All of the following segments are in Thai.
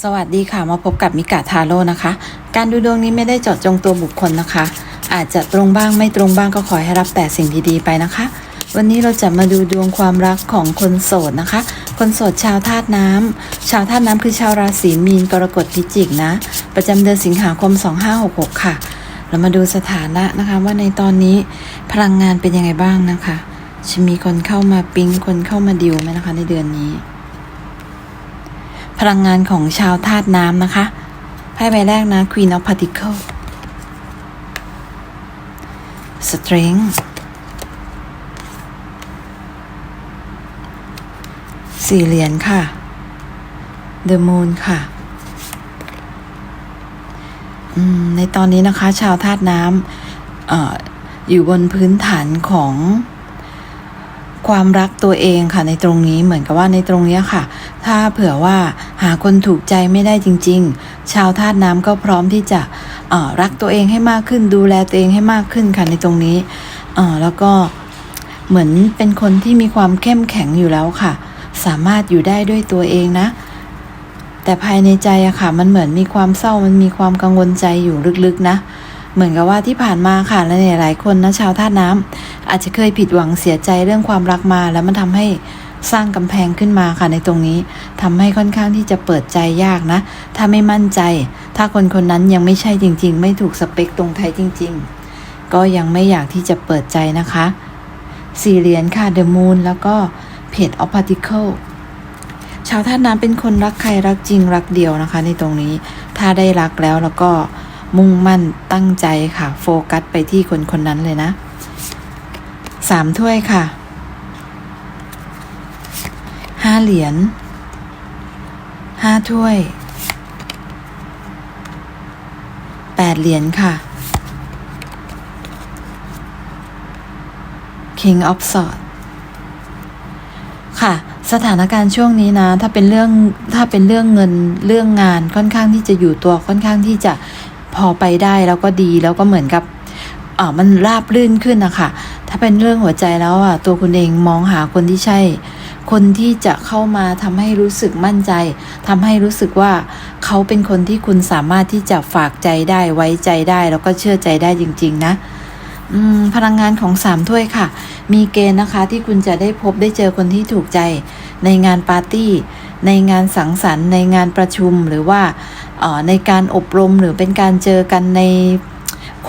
สวัสดีค่ะมาพบกับมิกาทาโร่นะคะ การดูดวงนี้ไม่ได้เจาะจงตัวบุคคลนะคะ อาจจะตรงบ้างไม่ตรงบ้างก็ขอให้รับแต่สิ่งดีๆไปนะคะ วันนี้เราจะมาดูดวงความรักของคนโสดนะคะ คนโสดชาวธาตุน้ำชาวธาตุน้ำคือชาวราศีมีนกรกฎพิจิกนะ ประจำเดือนสิงหาคม 2566 ค่ะ เรามาดูสถานะนะคะ ว่าในตอนนี้พลังงานเป็นยังไงบ้างนะคะจะมีคนเข้ามาปิ๊งคนเข้ามาดิวไหมนะคะในเดือนนี้ พลังงานของชาวธาตุน้ำนะคะไพ่ใบแรกนะ Queen of Particle Strength สี่เหรียญค่ะ The Moon ค่ะในตอนนี้นะคะ ชาวธาตุน้ำออยู่บนพื้นฐานของ ความรักตัวเองค่ะในตรงนี้เหมือนกับว่าในตรงนี้ค่ะ ถ้าเผื่อว่าหาคนถูกใจไม่ได้จริง ๆ ชาวธาตุน้ำก็พร้อมที่จะรักตัวเองให้มากขึ้น ดูแลตัวเองให้มากขึ้นค่ะในตรงนี้แล้วก็เหมือนเป็นคนที่มีความเข้มแข็งอยู่แล้วค่ะ สามารถอยู่ได้ด้วยตัวเองนะ แต่ภายในใจอะค่ะ มันเหมือนมีความเศร้ามันมีความกังวลใจอยู่ลึกๆนะ เหมือนกับว่าที่ผ่านมาค่ะและหลายคนนะชาวธาตุน้ำอาจจะเคยผิดหวังเสียใจเรื่องความรักมา แล้วมันทำให้สร้างกำแพงขึ้นมาค่ะในตรงนี้ทำให้ค่อนข้างที่จะเปิดใจยากนะ ถ้าไม่มั่นใจ ถ้าคนคนนั้นยังไม่ใช่จริง ๆ ไม่ถูกสเปคตรงไทยจริง ๆ ก็ยังไม่อยากที่จะเปิดใจนะคะสี่เหรียญค่ะ The Moon แล้วก็ Page of Particle ชาวธาตุน้ำเป็นคนรักใครรักจริงรักเดียวนะคะ ในตรงนี้ ถ้าได้รักแล้วแล้วก็ มุ่งมั่นตั้งใจค่ะ โฟกัสไปที่คนคนนั้นเลยนะสามถ้วยค่ะห้าเหรียญห้าถ้วยแปดเหรียญค่ะ King of Swords ค่ะ สถานการณ์ช่วงนี้นะ ถ้าเป็นเรื่องถ้าเป็นเรื่องเงินเรื่องงานค่อนข้างที่จะอยู่ตัวค่อนข้างที่จะ พอไปได้แล้วก็ดีแล้วก็เหมือนกับอ่ามันราบรื่นขึ้นนะคะถ้าเป็นเรื่องหัวใจแล้วอะตัวคุณเองมองหาคนที่ใช่ คนที่จะเข้ามาทำให้รู้สึกมั่นใจทำให้รู้สึกว่าเขาเป็นคนที่คุณสามารถที่จะฝากใจได้ไว้ใจได้ แล้วก็เชื่อใจได้จริง ๆ นะพลังงานของสามถ้วยค่ะ มีเกณฑ์นะคะที่คุณจะได้พบได้เจอคนที่ถูกใจ ในงานปาร์ตี้ ในงานสังสรรค์ ในงานประชุมหรือว่า ในการอบรมหรือเป็นการเจอกันใน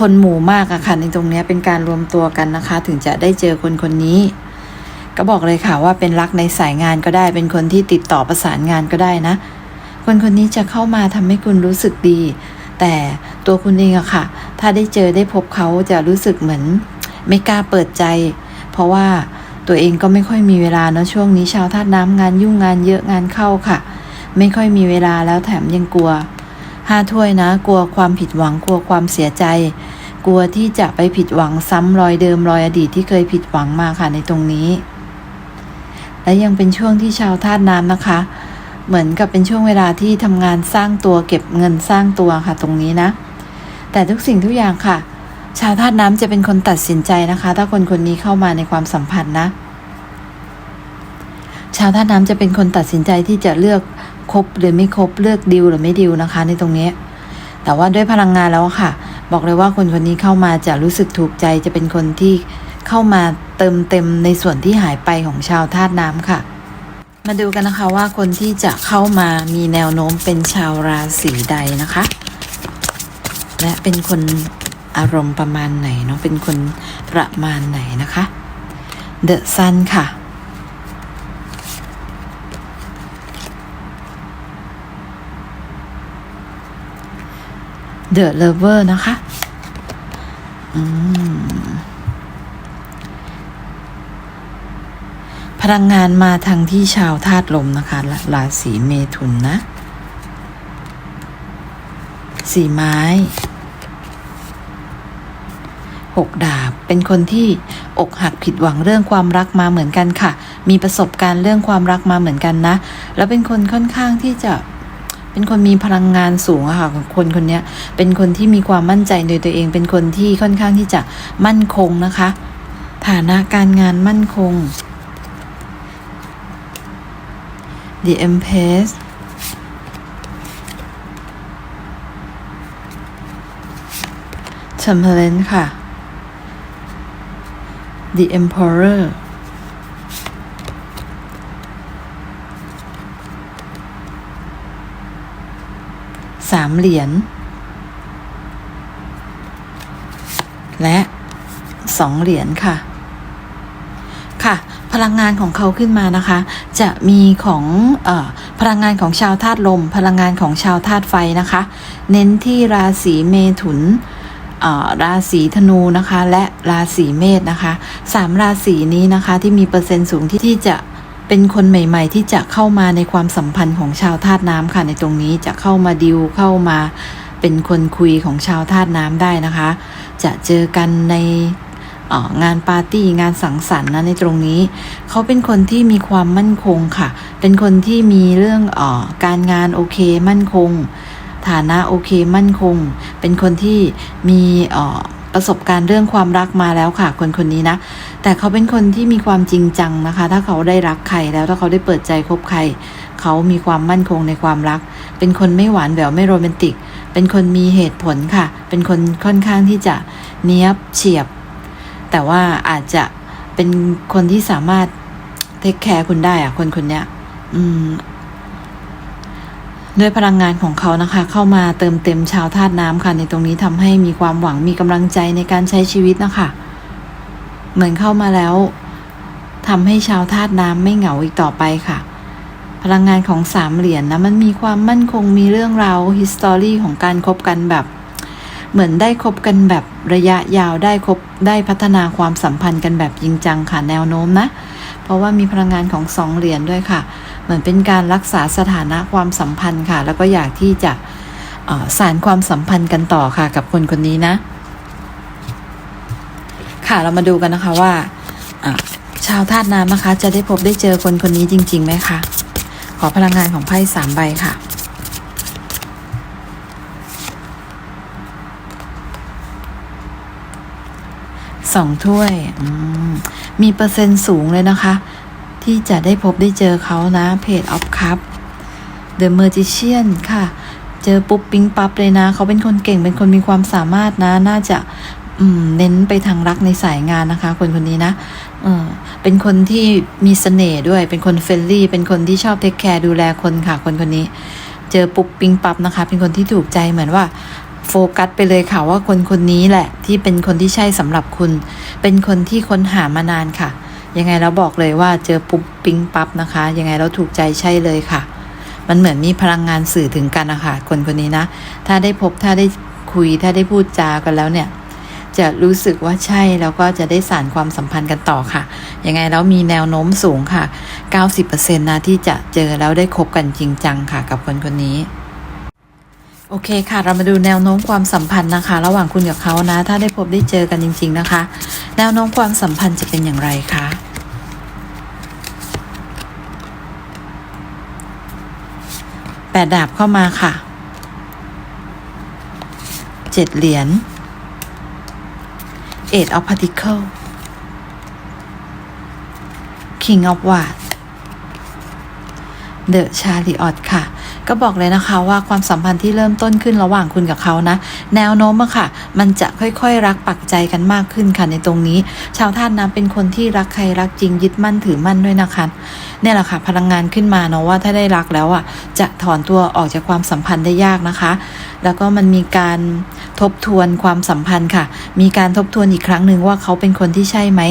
คนหมู่มากอะค่ะในตรงนี้เป็นการรวมตัวกันนะคะ ถึงจะได้เจอคนคนนี้ ก็บอกเลยค่ะว่าเป็นรักในสายงานก็ได้ เป็นคนที่ติดต่อประสานงานก็ได้นะ คนคนนี้จะเข้ามาทำให้คุณรู้สึกดี แต่ตัวคุณเองอะค่ะ ถ้าได้เจอได้พบเขาจะรู้สึกเหมือน ไม่กล้าเปิดใจ เพราะว่าตัวเองก็ไม่ค่อยมีเวลาเนาะช่วงนี้ชาวธาตุน้ำงานยุ่งงานเยอะงานเข้าค่ะ ไม่ค่อยมีเวลาแล้วแถมยังกลัว ห้าถ้วยนะ กลัวความผิดหวังกลัวความเสียใจ กลัวที่จะไปผิดหวังซ้ำรอยเดิมรอยอดีตที่เคยผิดหวังมาค่ะในตรงนี้ และยังเป็นช่วงที่ชาวธาตุน้ำนะคะ เหมือนกับเป็นช่วงเวลาที่ทำงานสร้างตัวเก็บเงินสร้างตัวค่ะ ตรงนี้นะ แต่ทุกสิ่งทุกอย่างค่ะ ชาวธาตุน้ำจะเป็นคนตัดสินใจนะคะ ถ้าคนคนนี้เข้ามาในความสัมพันธ์นะ ชาวธาตุน้ำจะเป็นคนตัดสินใจที่จะเลือก ครบหรือไม่ครบเลือกดิวหรือไม่ดิวนะคะ ในตรงนี้ แต่ว่าด้วยพลังงานแล้วค่ะ บอกเลยว่าคนคนนี้เข้ามาจะรู้สึกถูกใจจะเป็นคนที่เข้ามาเติมเต็มในส่วนที่หายไปของชาวธาตุน้ำค่ะ มาดูกันนะคะว่าคนที่จะเข้ามามีแนวโน้มเป็นชาวราศีใดนะคะ และเป็นคนอารมณ์ประมาณไหนเนาะเป็นคนประมาณไหนนะคะ The Sun ค่ะ The Lover นะคะพลังงานมาทางที่ชาวธาตุลมนะคะและราศีเมถุนนะสีไม้หกดาบ เป็นคนที่อกหักผิดหวังเรื่องความรักมาเหมือนกันค่ะ มีประสบการณ์เรื่องความรักมาเหมือนกันนะ แล้วเป็นคนค่อนข้างที่จะ เป็นคนมีพลังงานสูงอะค่ะคนคนนี้เป็นคนที่มีความมั่นใจในตัวเอง เป็นคนที่ค่อนข้างที่จะมั่นคงนะคะ ฐานะการงานมั่นคง The Empress ชัมเพลนค่ะ The Emperor สามเหรียญ และสองเหรียญค่ะ ค่ะ พลังงานของเขาขึ้นมานะคะ จะมีของอพลังงานของชาวธาตุลม พลังงานของชาวธาตุไฟนะคะ เน้นที่ราศีเมถุนราศีธนูนะคะ และราศีเมษนะคะสามราศีนี้นะคะที่มีเปอร์เซ็นต์สูงที่ที่จะ เป็นคนใหม่ ๆ ที่จะเข้ามาในความสัมพันธ์ของชาวธาตุน้ำค่ะ ในตรงนี้จะเข้ามาดิวเข้ามาเป็นคนคุยของชาวธาตุน้ำได้นะคะ จะเจอกันในงานปาร์ตี้งานสังสรรค์นะในตรงนี้ เขาเป็นคนที่มีความมั่นคงค่ะ เป็นคนที่มีเรื่องออการงานโอเคมั่นคง ฐานะโอเคมั่นคง เป็นคนที่มีประสบการณ์เรื่องความรักมาแล้วค่ะ คนคนนี้นะ แต่เขาเป็นคนที่มีความจริงจังนะคะ ถ้าเขาได้รักใครแล้วถ้าเขาได้เปิดใจคบใคร เขามีความมั่นคงในความรัก เป็นคนไม่หวานแหววไม่โรแมนติก เป็นคนมีเหตุผลค่ะ เป็นคนค่อนข้างที่จะเนี้ยบเฉียบ แต่ว่าอาจจะเป็นคนที่สามารถเทคแคร์คุณได้อะคนคนเนี้ย อืมด้วยพลังงานของเขานะคะ เข้ามาเติมเต็มชาวธาตุน้ำค่ะ ในตรงนี้ทำให้มีความหวังมีกำลังใจในการใช้ชีวิตนะคะ เหมือนเข้ามาแล้วทำให้ชาวธาตุน้ำไม่เหงาอีกต่อไปค่ะ พลังงานของสามเหรียญนนะมันมีความมั่นคงมีเรื่องราวฮิสตอรี่ของการคบกันแบบ เหมือนได้คบกันแบบระยะยาวได้คบได้พัฒนาความสัมพันธ์กันแบบจริงจังค่ะแนวโน้มนะ เพราะว่ามีพลังงานของสองเหรียญด้วยค่ะ เหมือนเป็นการรักษาสถานะความสัมพันธ์ค่ะ แล้วก็อยากที่จะสารความสัมพันธ์กันต่อค่ะกับคนคนนี้นะ ค่ะ เรามาดูกันนะคะว่าชาวธาตุน้ำนะคะ จะได้พบได้เจอคนคนนี้จริงๆไหมคะขอพลังงานของไพ่สามใบค่ะสองถ้วยมมีเปอร์เซ็นต์สูงเลยนะคะ ที่จะได้พบได้เจอเขานะเพจออฟคัพ The Magician ค่ะ เจอปุ๊บปิ๊งปั๊บเลยนะ เขาเป็นคนเก่งเป็นคนมีความสามารถนะ น่าจะ เน้นไปทางรักในสายงานนะคะ คนคนนี้นะเป็นคนที่มีเสน่ห์ด้วย เป็นคนเฟรนลี่ เป็นคนที่ชอบเทคแคร์ดูแลคนค่ะ คนคนนี้ เจอปุ๊บปิงปับนะคะ เป็นคนที่ถูกใจเหมือนว่าโฟกัสไปเลยค่ะว่าคนคนนี้แหละ ที่เป็นคนที่ใช่สำหรับคุณ เป็นคนที่ค้นหามานานค่ะ ยังไงเราบอกเลยว่าเจอปุ๊บปิงปับนะคะ ยังไงเราถูกใจใช่เลยค่ะ มันเหมือนมีพลังงานสื่อถึงกันนะคะคนคนนี้นะ ถ้าได้พบถ้าได้คุยถ้าได้พูดจากันแล้วเนี่ย จะรู้สึกว่าใช่แล้วก็จะได้สานความสัมพันธ์กันต่อค่ะ ยังไงแล้วมีแนวโน้มสูงค่ะ 90%นะที่จะเจอแล้วได้คบกันจริงจังค่ะ กับคนคนนี้โอเคค่ะ เรามาดูแนวโน้มความสัมพันธ์นะคะ ระหว่างคุณกับเขานะ ถ้าได้พบได้เจอกันจริง ๆนะคะ แนวโน้มความสัมพันธ์จะเป็นอย่างไรคะแปดดาบเข้ามาค่ะเจ็ดเหรียญ Eight of Pentacles King of Wands The Chariot ค่ะ ก็บอกเลยนะคะว่าความสัมพันธ์ที่เริ่มต้นขึ้นระหว่างคุณกับเขานะ แนวโน้มอะค่ะ มันจะค่อยๆ รักปักใจกันมากขึ้นค่ะในตรงนี้ ชาวธาตุน้ำเป็นคนที่รักใครรักจริงยึดมั่นถือมั่นด้วยนะคะเนี่ยแหละค่ะ พลังงานขึ้นมาเนาะว่าถ้าได้รักแล้วอะจะถอนตัวออกจากความสัมพันธ์ได้ยากนะคะ แล้วก็มันมีการ ทบทวนความสัมพันธ์ค่ะ มีการทบทวนอีกครั้งหนึ่งว่าเขาเป็นคนที่ใช่ไหม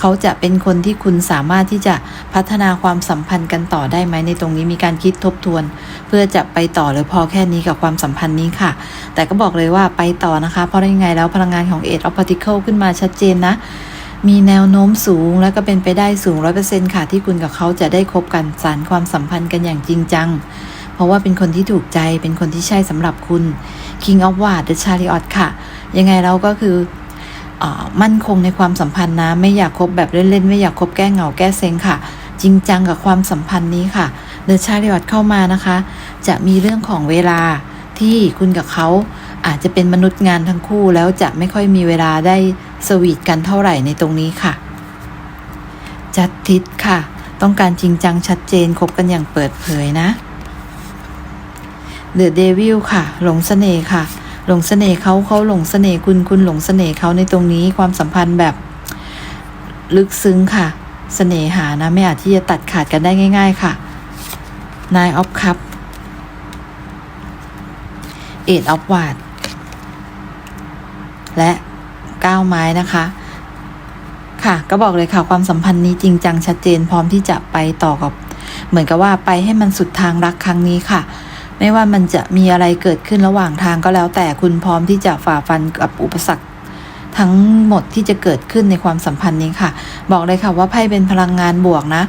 เขาจะเป็นคนที่คุณสามารถที่จะพัฒนาความสัมพันธ์กันต่อได้ไหมในตรงนี้มีการคิดทบทวน เพื่อจะไปต่อหรือพอแค่นี้กับความสัมพันธ์นี้ค่ะ แต่ก็บอกเลยว่าไปต่อนะคะ เพราะยังไงแล้วพลังงานของ Eight of Particle ขึ้นมาชัดเจนนะมีแนวโน้มสูงและก็เป็นไปได้สูงร้อยเปอร์เซ็นค่ะ ที่คุณกับเขาจะได้คบกันสารความสัมพันธ์กันอย่างจริงจัง เพราะว่าเป็นคนที่ถูกใจเป็นคนที่ใช่สำหรับคุณ King of w a r d The Chariot ค่ะ ยังไงเราก็คืออมั่นคงในความสัมพันธ์นะ ไม่อยากคบแบบเล่นๆ ไม่อยากคบแก้เหงาแก้เซ็งค่ะ จริงจังกับความสัมพันธ์นี้ค่ะ The Chariot เข้ามานะคะ จะมีเรื่องของเวลาที่คุณกับเขาอาจจะเป็นมนุษย์งานทั้งคู่ แล้วจะไม่ค่อยมีเวลาได้สวีทกันเท่าไหร่ในตรงนี้ค่ะ จัดทิศค่ะ ต้องการจริงจังชัดเจนคบกันอย่างเปิดเผยนะ เดอะเดวิลค่ะ หลงเสน่ห์ค่ะ หลงเสน่ห์เขาเขาหลงเสน่ห์คุณคุณหลงเสน่ห์เขาในตรงนี้ความสัมพันธ์แบบลึกซึ้งค่ะเสน่หานะไม่อาจที่จะตัดขาดกันได้ง่าย ๆ ค่ะ Nine of Cup Eight of w a d และก้าวไม้นะคะ ค่ะก็บอกเลยค่ะความสัมพันธ์นี้จริงจังชัดเจนพร้อมที่จะไปต่อกับ เหมือนกับว่าไปให้มันสุดทางรักครั้งนี้ค่ะ ไม่ว่ามันจะมีอะไรเกิดขึ้นระหว่างทางก็แล้ว แต่คุณพร้อมที่จะฝ่าฟันกับอุปสรรคทั้งหมดที่จะเกิดขึ้นในความสัมพันธ์นี้ค่ะ บอกเลยค่ะว่าไพ่เป็นพลังงานบวกนะ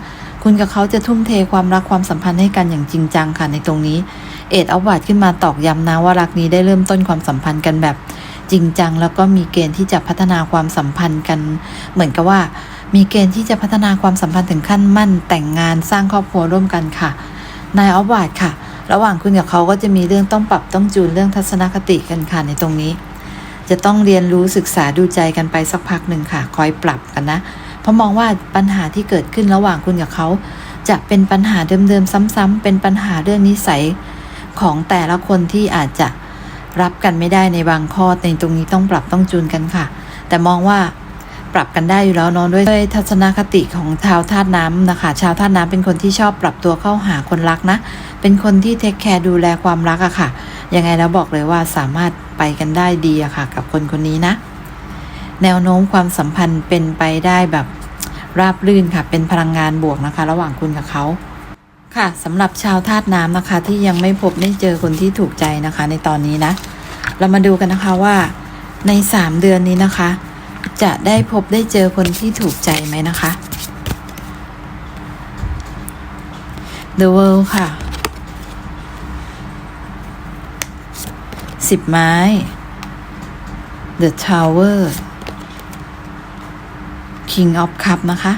คุณกับเขาจะทุ่มเทความรักความสัมพันธ์ให้กันอย่างจริงจังค่ะในตรงนี้ เอ็ดเอาวาดขึ้นมาตอกย้ำนะว่ารักนี้ได้เริ่มต้นความสัมพันธ์กันแบบจริงจัง แล้วก็มีเกณฑ์ที่จะพัฒนาความสัมพันธ์กัน เหมือนกับว่า มีเกณฑ์ที่จะพัฒนาความสัมพันธ์ถึงขั้นมั่นแต่งงานสร้างครอบครัวร่วมกันค่ะ นายออฟวาดค่ะ ระหว่างคุณกับเขาก็จะมีเรื่องต้องปรับต้องจูนเรื่องทัศนคติกันค่ะในตรงนี้ จะต้องเรียนรู้ศึกษาดูใจกันไปสักพักหนึ่งค่ะ คอยปรับกันนะ เพราะมองว่าปัญหาที่เกิดขึ้นระหว่างคุณกับเขา จะเป็นปัญหาเดิมๆซ้ำๆเป็นปัญหาเรื่องนิสัยของแต่ละคนที่อาจจะรับกันไม่ได้ในบางข้อในตรงนี้ต้องปรับต้องจูนกันค่ะ แต่มองว่า ปรับกันได้อยู่แล้วเนอะด้วยทัศนคติของชาวธาตุน้ำนะคะ ชาวธาตุน้ำเป็นคนที่ชอบปรับตัวเข้าหาคนรักนะ เป็นคนที่เทคแคร์ดูแลความรักอะค่ะ ยังไงแล้วบอกเลยว่าสามารถไปกันได้ดีอะค่ะ กับคนคนนี้นะ แนวโน้มความสัมพันธ์เป็นไปได้แบบราบรื่นค่ะ เป็นพลังงานบวกนะคะ ระหว่างคุณกับเขาค่ะสำหรับชาวธาตุน้ำนะคะ ที่ยังไม่พบได้เจอคนที่ถูกใจนะคะ ในตอนนี้นะ เรามาดูกันนะคะว่าในสามเดือนนี้นะคะ จะได้พบได้เจอคนที่ถูกใจไหมนะคะ The World ค่ะสิบไม้ The Tower King of Cup นะคะ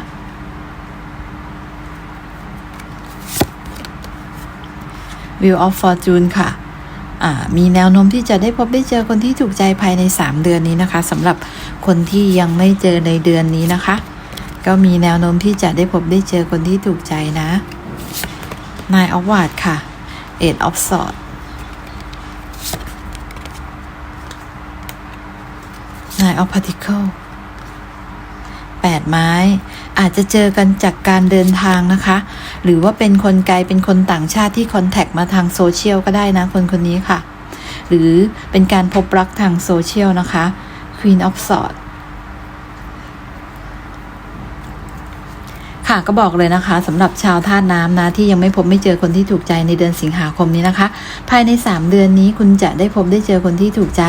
Wheel of Fortune ค่ะมีแนวโน้มที่จะได้พบได้เจอคนที่ถูกใจภายใน 3 เดือนนี้นะคะสำหรับ คนที่ยังไม่เจอในเดือนนี้นะคะ ก็มีแนวโน้มที่จะได้พบได้เจอคนที่ถูกใจนะ Nine of w a d ค่ะ Eight of Swords Nine of Pentacle แปดไม้อาจจะเจอกันจากการเดินทางนะคะ หรือว่าเป็นคนไกลเป็นคนต่างชาติที่คอนแทคมาทางโซเชียลก็ได้นะคนคนนี้ค่ะ หรือเป็นการพบรักทางโซเชียลนะคะ Queen of Swords ค่ะก็บอกเลยนะคะสำหรับชาวธาตุน้ำนะ ที่ยังไม่พบไม่เจอคนที่ถูกใจในเดือนสิงหาคมนี้นะคะ ภายใน 3 เดือนนี้คุณจะได้พบได้เจอคนที่ถูกใจ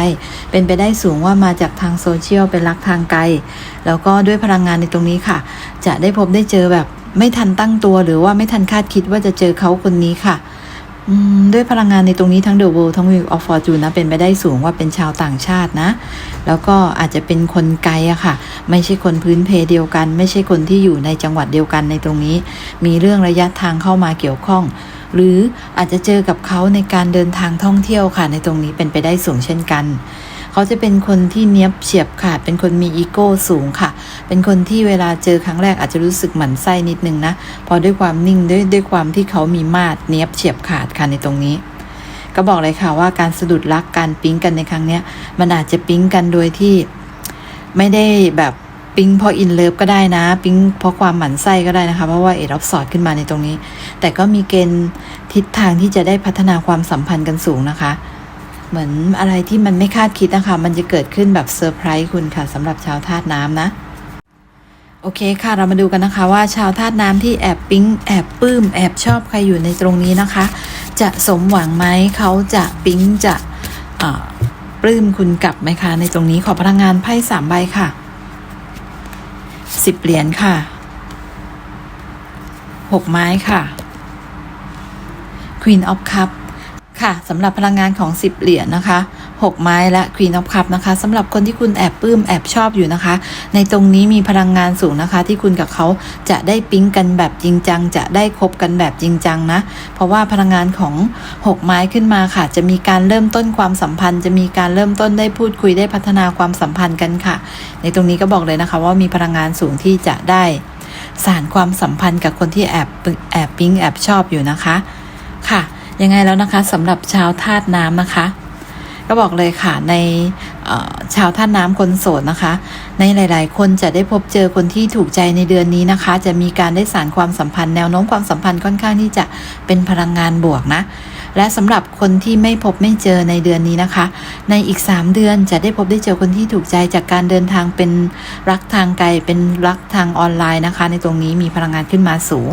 เป็นไปได้สูงว่ามาจากทางโซเชียลเป็นรักทางไกล แล้วก็ด้วยพลังงานในตรงนี้ค่ะ จะได้พบได้เจอแบบไม่ทันตั้งตัวหรือว่าไม่ทันคาดคิดว่าจะเจอเขาคนนี้ค่ะ ด้วยพลังงานในตรงนี้ทั้ง The World ทั้ง Wheel of Fortune นะเป็นไปได้สูงว่าเป็นชาวต่างชาตินะ แล้วก็อาจจะเป็นคนไกลอะค่ะ ไม่ใช่คนพื้นเพเดียวกัน ไม่ใช่คนที่อยู่ในจังหวัดเดียวกันในตรงนี้ มีเรื่องระยะทางเข้ามาเกี่ยวข้อง หรืออาจจะเจอกับเขาในการเดินทางท่องเที่ยวค่ะ ในตรงนี้เป็นไปได้สูงเช่นกัน เขาจะเป็นคนที่เนี้ยบเฉียบขาดเป็นคนมีอีโก้สูงค่ะ เป็นคนที่เวลาเจอครั้งแรกอาจจะรู้สึกหมั่นไส้นิดนึงนะเพอด้วยความนิ่งด้วยด้วยความที่เขามีมาดเนี้ยบเฉียบขาดค่ะในตรงนี้ ก็บอกเลยค่ะว่าการสะดุดรักการปิ๊งกันในครั้งเนี้ยมันอาจจะปิ๊งกันโดยที่ไม่ได้แบบปิ๊งเพราะอินเลิฟก็ได้นะ ปิ๊งเพราะความหมั่นไส้ก็ได้นะคะ เพราะว่าเอ็ดรับสอดขึ้นมาในตรงนี้ แต่ก็มีเกณฑ์ทิศทางที่จะได้พัฒนาความสัมพันธ์กันสูงนะคะ เหมือนอะไรที่มันไม่คาดคิดนะคะ มันจะเกิดขึ้นแบบเซอร์ไพรส์คุณค่ะสำหรับชาวธาตุน้ำนะ โอเคค่ะเรามาดูกันนะคะว่าชาวธาตุน้ำที่แอบปิ๊งแอบปลื้ม แอบชอบใครอยู่ในตรงนี้นะคะ จะสมหวังไหมเขาจะปิ๊งจะปลื้มคุณกลับไหมคะ ในตรงนี้ขอพลังงานไพ่สามใบค่ะสิบเหรียญค่ะหกไม้ค่ะ Queen of Cup ค่ะสำหรับพลังงานของ 10 เหรียญนะคะ 6 ไม้และ Queen of Cup นะคะสำหรับคนที่คุณแอบปลื้มแอบชอบอยู่นะคะ ในตรงนี้มีพลังงานสูงนะคะ ที่คุณกับเขาจะได้ปิ๊งกันแบบจริงจัง จะได้คบกันแบบจริงจังนะ เพราะว่าพลังงานของ 6 ไม้ขึ้นมาค่ะ จะมีการเริ่มต้นความสัมพันธ์ จะมีการเริ่มต้นได้พูดคุยได้พัฒนาความสัมพันธ์กันค่ะ ในตรงนี้ก็บอกเลยนะคะ ว่ามีพลังงานสูงที่จะได้ สานความสัมพันธ์กับคนที่แอบแอบปิ๊งแอบชอบอยู่นะคะ ค่ะ ยังไงแล้วนะคะสำหรับชาวธาตุน้ำนะคะ ก็บอกเลยค่ะในชาวท่าน้ำคนโสดนะคะ ในหลาย ๆ คนจะได้พบเจอคนที่ถูกใจในเดือนนี้นะคะ จะมีการได้สารความสัมพันธ์แนวโน้มความสัมพันธ์ค่อนข้างที่จะเป็นพลังงานบวกนะ และสำหรับคนที่ไม่พบไม่เจอในเดือนนี้นะคะ ในอีก 3 เดือนจะได้พบได้เจอคนที่ถูกใจจากการเดินทางเป็นรักทางไกลเป็นรักทางออนไลน์นะคะ ในตรงนี้มีพลังงานขึ้นมาสูง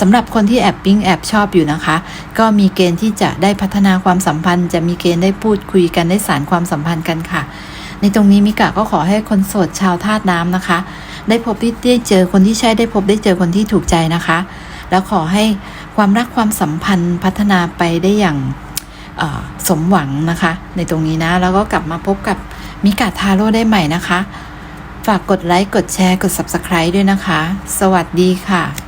สำหรับคนที่แอบปิ๊งแอบชอบอยู่นะคะ ก็มีเกณฑ์ที่จะได้พัฒนาความสัมพันธ์ จะมีเกณฑ์ได้พูดคุยกันได้สารความสัมพันธ์กันค่ะ ในตรงนี้มิกะก็ขอให้คนโสดชาวธาตุน้ำนะคะ ได้พบได้เจอคนที่ใช่ได้พบได้เจอคนที่ถูกใจนะคะ แล้วขอให้ความรักความสัมพันธ์พัฒนาไปได้อย่างสมหวังนะคะ ในตรงนี้นะ แล้วก็กลับมาพบกับมิกาทาโร่ได้ใหม่นะคะ ฝากกดไลค์ กดแชร์ กด Subscribe ด้วยนะคะ สวัสดีค่ะ